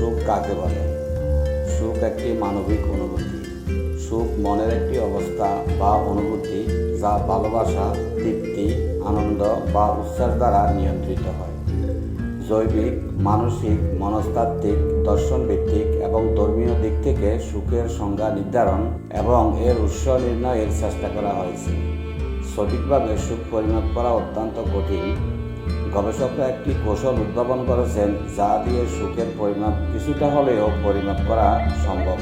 সুখ কাকে বলে? সুখ একটি মানবিক অনুভূতি। সুখ মনের একটি অবস্থা বা অনুভূতি যা ভালোবাসা, তৃপ্তি, আনন্দ বা উচ্ছ্বাস দ্বারা নিয়ন্ত্রিত হয়। জৈবিক, মানসিক, মনস্তাত্ত্বিক, দর্শনভিত্তিক এবং ধর্মীয় দিক থেকে সুখের সংজ্ঞা নির্ধারণ এবং এর উৎস নির্ণয়ের চেষ্টা করা হয়েছে। সঠিকভাবে সুখ পরিমাপ করা অত্যন্ত কঠিন গবেষকরা একটি কৌশল উদ্ভাবন করেছেন যা দিয়ে সুখের পরিমাপ কিছুটা হলেও পরিমাপ করা সম্ভব।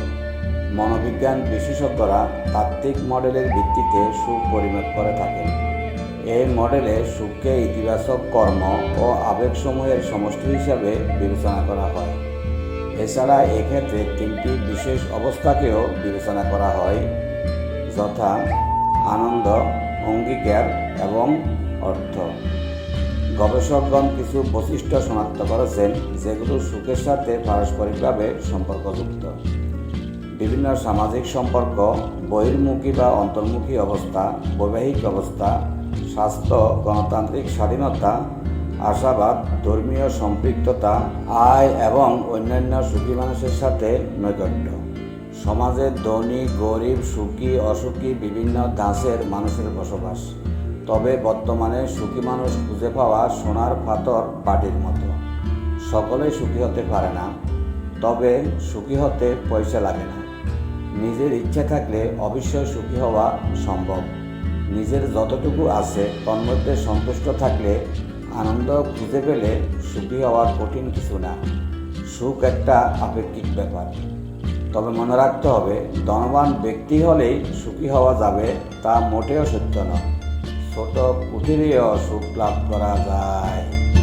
মনোবিজ্ঞান বিশেষজ্ঞরা তাত্ত্বিক মডেলের ভিত্তিতে সুখ পরিমাপ করে থাকেন। এই মডেলে সুখকে ইতিবাচক কর্ম ও আবেগসমূহের সমষ্টি হিসাবে বিবেচনা করা হয়। এছাড়া এক্ষেত্রে তিনটি বিশেষ অবস্থাকেও বিবেচনা করা হয়, যথা আনন্দ, অঙ্গীকার এবং অর্থ। গবেষকগণ কিছু বৈশিষ্ট্য শনাক্ত করেছেন, যেগুলো সুখের সাথে পারস্পরিকভাবে সম্পর্কযুক্ত। বিভিন্ন সামাজিক সম্পর্ক, বহির্মুখী বা অন্তর্মুখী অবস্থা, বৈবাহিক অবস্থা, স্বাস্থ্য, গণতান্ত্রিক স্বাধীনতা, আশাবাদ, ধর্মীয় সম্পৃক্ততা, আয় এবং অন্যান্য সুখী মানুষের সাথে নৈকট্য। সমাজে ধনী, গরিব, সুখী, অসুখী বিভিন্ন ধাঁচের মানুষের বসবাস। তবে বর্তমানে সুখী মানুষ খুঁজে পাওয়া সোনার পাথর পাটির মতো। সকলেই সুখী হতে পারে না, তবে সুখী হতে পয়সা লাগে না। নিজের ইচ্ছা থাকলে অবশ্যই সুখী হওয়া সম্ভব। নিজের যতটুকু আছে তন্মধ্যে সন্তুষ্ট থাকলে আনন্দ খুঁজে পেলে সুখী হওয়া কঠিন কিছু না। সুখ একটা আপেক্ষিক ব্যাপার। তবে মনে রাখতে হবে, ধনবান ব্যক্তি হলেই সুখী হওয়া যাবে তা মোটেও সত্য নয়। ছোট কুটিরেও সুখ লাভ করা যায়।